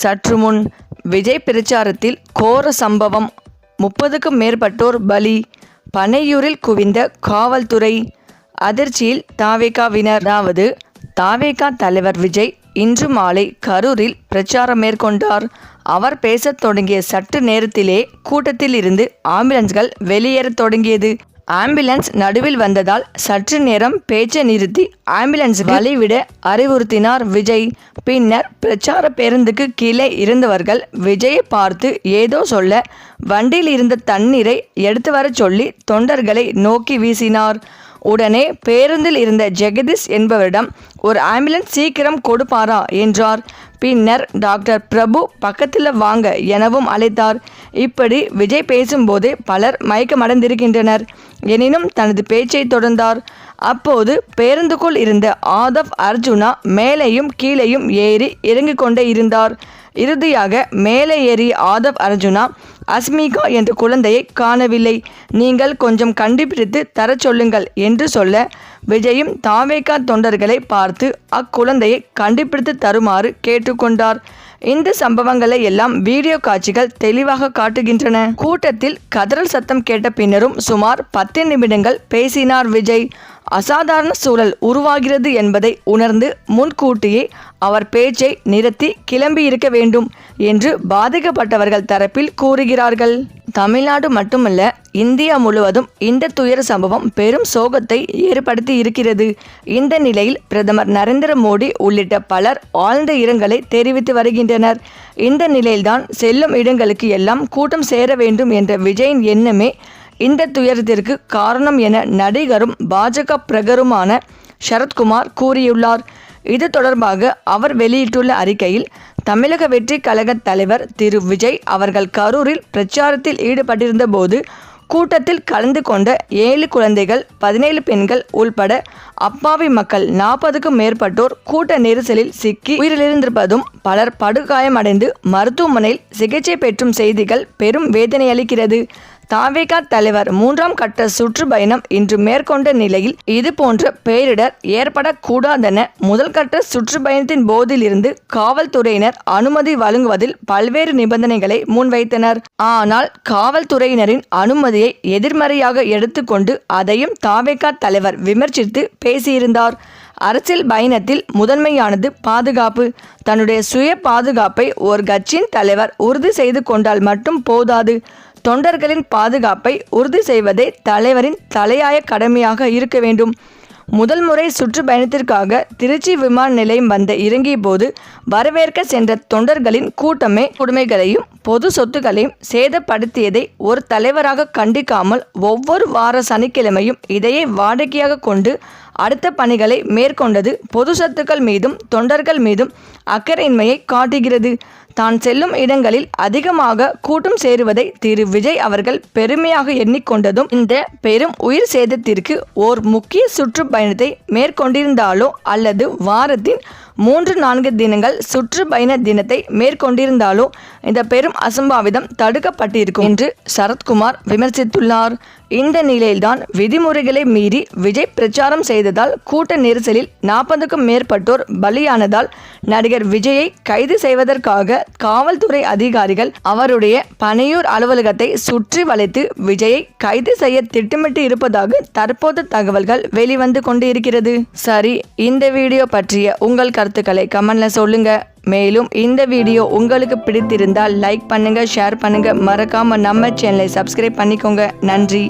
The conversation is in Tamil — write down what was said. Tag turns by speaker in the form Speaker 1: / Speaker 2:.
Speaker 1: சற்று முன் விஜய் பிரச்சாரத்தில் கோர சம்பவம். முப்பதுக்கும் மேற்பட்டோர் பலி. பனையூரில் குவிந்த காவல்துறை அதிர்ச்சியில் தாவேகாவினர் அதாவது தாவேகா தலைவர் விஜய் இன்று மாலை கரூரில் பிரச்சாரம் மேற்கொண்டார். அவர் பேசத் தொடங்கிய சற்று நேரத்திலே கூட்டத்தில் இருந்து ஆம்புலன்ஸ்கள் வெளியேறத் தொடங்கியது. ஆம்புலன்ஸ் நடுவில் வந்ததால் சற்று நேரம் பேச்சை நிறுத்தி ஆம்புலன்ஸ் வழிவிட அறிவுறுத்தினார் விஜய். பின்னர் பிரச்சார பேருந்துக்கு கீழே இருந்தவர்கள் விஜயை பார்த்து ஏதோ சொல்ல வண்டியில் இருந்த தண்ணீரை எடுத்து வரச் சொல்லி தொண்டர்களை நோக்கி வீசினார். உடனே பேருந்தில் இருந்த ஜெகதீஷ் என்பவரிடம் ஒரு ஆம்புலன்ஸ் சீக்கிரம் கொடுப்பாரா? என்றார். பின்னர் டாக்டர் பிரபு பக்கத்தில் வாங்க எனவும் அழைத்தார். இப்படி விஜய் பேசும்போதே பலர் மயக்கமடைந்திருக்கின்றனர். எனினும் தனது பேச்சை தொடர்ந்தார். அப்போது பேருந்துக்குள் இருந்த ஆதவ் அர்ஜுனா மேலேயும் கீழேயும் ஏறி இறங்கிக் கொண்டே இருந்தார். இறுதியாக மேலே ஏறிய ஆதவ் அர்ஜுனா அஸ்மிகா என்ற குழந்தையை காணவில்லை. நீங்கள் கொஞ்சம் கண்டுபிடித்து தரச் சொல்லுங்கள் என்று சொல்ல விஜயும் தாவேகா தொண்டர்களை பார்த்து அக்குழந்தையை கண்டுபிடித்து தருமாறு கேட்டுக்கொண்டார். இந்த சம்பவங்களை எல்லாம் வீடியோ காட்சிகள் தெளிவாக காட்டுகின்றன. கூட்டத்தில் கதறல் சத்தம் கேட்ட பின்னரும் சுமார் பத்து நிமிடங்கள் பேசினார் விஜய். அசாதாரண சூழல் உருவாகிறது என்பதை உணர்ந்து முன்கூட்டியே அவர் பேச்சை நிறுத்தி கிளம்பியிருக்க வேண்டும். என்று பாதிக்கப்பட்டவர்கள் தரப்பில் கூறுகிறார்கள். தமிழ்நாடு மட்டுமல்ல இந்தியா முழுவதும் இந்த துயர சம்பவம் பெரும் சோகத்தை ஏற்படுத்தி இருக்கிறது. இந்த நிலையில் பிரதமர் நரேந்திர மோடி உள்ளிட்ட பலர் ஆழ்ந்த இரங்கலை தெரிவித்து வருகின்றனர். இந்த நிலையில்தான் செல்லும் இடங்களுக்கு எல்லாம் கூட்டம் சேர வேண்டும் என்ற விஜயின் எண்ணமே இந்த துயரத்திற்கு காரணம் என நடிகரும் பாஜக பிரகருமான சரத்குமார் கூறியுள்ளார். இது தொடர்பாக அவர் வெளியிட்டுள்ள அறிக்கையில் தமிழக வெற்றி கழக தலைவர் திரு விஜய் அவர்கள் கரூரில் பிரச்சாரத்தில் ஈடுபட்டிருந்த போது கூட்டத்தில் கலந்து கொண்ட ஏழு குழந்தைகள் பதினேழு பெண்கள் உள்பட அப்பாவி மக்கள் நாற்பதுக்கும் மேற்பட்டோர் கூட்ட நெரிசலில் சிக்கி உயிரிழந்திருப்பதும் பலர் படுகாயமடைந்து மருத்துவமனையில் சிகிச்சை பெற்றும் செய்திகள் பெரும் வேதனையளிக்கிறது. தாவேகா தலைவர் மூன்றாம் கட்ட சுற்றுப்பயணம் இன்று மேற்கொண்ட நிலையில் இது போன்ற பேரிடர் ஏற்படக்கூடாதென முதல் கட்ட சுற்றுப்பயணத்தின் போதிலிருந்து காவல்துறையினர் அனுமதி வழங்குவதில் பல்வேறு நிபந்தனைகளை முன்வைத்தனர். ஆனால் காவல்துறையினரின் அனுமதியை எதிர்மறையாக எடுத்துக்கொண்டு அதையும் தாவேகா தலைவர் விமர்சித்து பேசியிருந்தார். அரசியல் பயணத்தில் முதன்மையானது பாதுகாப்பு. தன்னுடைய சுய பாதுகாப்பை ஒரு கட்சியின் தலைவர் உறுதி செய்து கொண்டால் மட்டும் போதாது. தொண்டர்களின் பாதுகாப்பை உறுதி செய்வதே தலைவரின் தலையாய கடமையாக இருக்க வேண்டும். முதல் முறை சுற்றுப்பயணத்திற்காக திருச்சி விமான நிலையம் வந்த இறங்கிய போது வரவேற்க சென்ற தொண்டர்களின் கூட்டமே உடைமைகளையும் பொது சொத்துக்களையும் சேதப்படுத்தியதை ஒரு தலைவராக கண்டிக்காமல் ஒவ்வொரு வார சனிக்கிழமையும் இதையே வாடிக்கையாக கொண்டு அடுத்த பணிகளை மேற்கொண்டது பொது சத்துக்கள் மீதும் தொண்டர்கள் மீதும் அக்கறையின்மையை காட்டுகிறது. தான் செல்லும் இடங்களில் அதிகமாக கூட்டம் சேருவதை திரு. விஜய் அவர்கள் பெருமையாக எண்ணிக்கொண்டதும் இந்த பெரும் உயிர் சேதத்திற்கு ஓர் முக்கிய சுற்றுப்பயணத்தை மேற்கொண்டிருந்தாலோ அல்லது வாரத்தின் மூன்று நான்கு தினங்கள் சுற்றுப்பயண தினத்தை மேற்கொண்டிருந்தாலோ இந்த பெரும் அசம்பாவிதம் தடுக்கப்பட்டிருக்கும் என்று சரத்குமார் விமர்சித்துள்ளார். இந்த நிலையில்தான் விதிமுறைகளை மீறி விஜய் பிரச்சாரம் செய்ததால் கூட்ட நெரிசலில் நாற்பதுக்கும் மேற்பட்டோர் பலியானதால் நடிகர் விஜயை கைது செய்வதற்காக காவல்துறை அதிகாரிகள் அவருடைய பனையூர் அலுவலகத்தை சுற்றி வளைத்து விஜயை கைது செய்ய திட்டமிட்டு இருப்பதாக தற்போது தகவல்கள் வெளிவந்து கொண்டு இருக்கிறது சரி இந்த வீடியோ பற்றிய உங்கள் கருத்துக்களை கமெண்ட்ல சொல்லுங்க. மேலும் இந்த வீடியோ உங்களுக்கு பிடித்திருந்தால் லைக் பண்ணுங்க ஷேர் பண்ணுங்க. மறக்காம நம்ம சேனலை சப்ஸ்கிரைப் பண்ணிக்கோங்க. நன்றி.